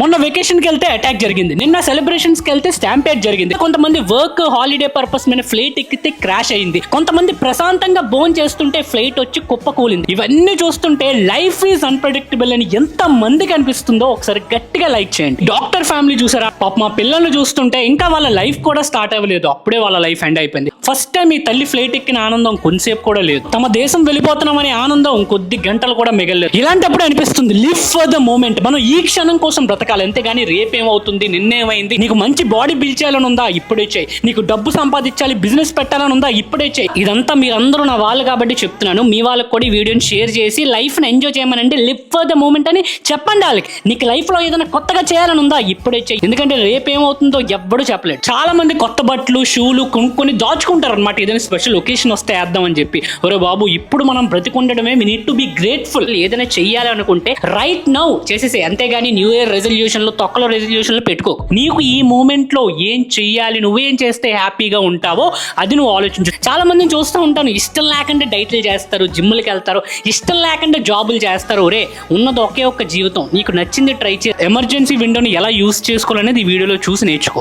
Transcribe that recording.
మొన్న వెకేషన్కి వెళ్తే అటాక్ జరిగింది. నిన్న సెలబ్రేషన్స్కి వెళ్తే స్టాంపేట్ జరిగింది. కొంతమంది వర్క్ హాలిడే పర్పస్ మీద ఫ్లైట్ ఎక్కితే క్రాష్ అయింది. కొంతమంది ప్రశాంతంగా బోన్ చేస్తుంటే ఫ్లైట్ వచ్చి కుప్ప కూలింది. ఇవన్నీ చూస్తుంటే లైఫ్ ఈజ్ అన్ప్రెడిక్టబుల్ అని ఎంత మందికి అనిపిస్తుందో ఒకసారి గట్టిగా లైక్ చేయండి. డాక్టర్ ఫ్యామిలీ చూసారా? పాప మా పిల్లల్ని చూస్తుంటే ఇంకా వాళ్ళ లైఫ్ కూడా స్టార్ట్ అవ్వలేదు. అప్పుడే వాళ్ళ లైఫ్ ఎండ్ అయిపోయింది. ఫస్ట్ టైం ఈ తల్లి ఫ్లైట్ ఎక్కిన ఆనందం కొంతసేపు కూడా లేదు. తమ దేశం వెళ్ళిపోతున్నామనే ఆనందం కొద్ది గంటలు కూడా మిగలలేదు. ఇలాంటప్పుడు అనిపిస్తుంది లివ్ ఫర్ ద మూమెంట్ మనం ఈ క్షణం కోసం బ్రతకాలి అంతేగాని రేపేమవుతుంది నిన్నేమైంది? నీకు మంచి బాడీ బిల్డ్ చేయాలని ఉందా ఇప్పుడే చేయి. నీకు డబ్బు సంపాదించాలి బిజినెస్ పెట్టాలని ఉందా ఇప్పుడే చేయి. ఇదంతా మీరందరూ నా వాళ్ళు కాబట్టి చెప్తున్నాను. మీ వాళ్ళకి కూడా ఈ వీడియోని షేర్ చేసి లైఫ్ని ఎంజాయ్ చేయమనండి. లివ్ ఫర్ ద మూమెంట్ అని చెప్పండి వాళ్ళకి. నీకు లైఫ్లో ఏదైనా కొత్తగా చేయాలని ఉందా ఇప్పుడే చేయి. ఎందుకంటే రేపేమవుతుందో ఎవ్వడూ చెప్పలేడు చాలా మంది కొత్త బట్టలు షూలు కొనుక్కొని దాచుకుంటారు అనమాట ఏదైనా స్పెషల్ ఒకేషన్ వస్తే వేద్దామని చెప్పి. ఒరే బాబు ఇప్పుడు మనం బ్రతికుండడమే. మీ నీడ్ టు బి గ్రేట్ఫుల్ ఏదైనా చెయ్యాలనుకుంటే రైట్ నౌ చేసేసే అంతేగాని న్యూ ఇయర్ రెజల్యూషన్ లో తొక్కలో రెజల్యూషన్లో పెట్టుకో. నీకు ఈ మూమెంట్లో ఏం చెయ్యాలి నువ్వేం చేస్తే హ్యాపీగా ఉంటావో అది నువ్వు ఆలోచించు. చాలా మందిని చూస్తూ ఉంటాను ఇష్టం లేకుండా డైట్లు చేస్తారు జిమ్లకి వెళ్తారు ఇష్టం లేకుండా జాబులు చేస్తారు. ఒరే ఉన్నది ఒకే ఒక్క జీవితం. నీకు నచ్చింది ట్రై చే ఎమర్జెన్సీ విండోని ఎలా యూస్ చేసుకోవాలనేది ఈ వీడియోలో చూసి నేర్చుకో.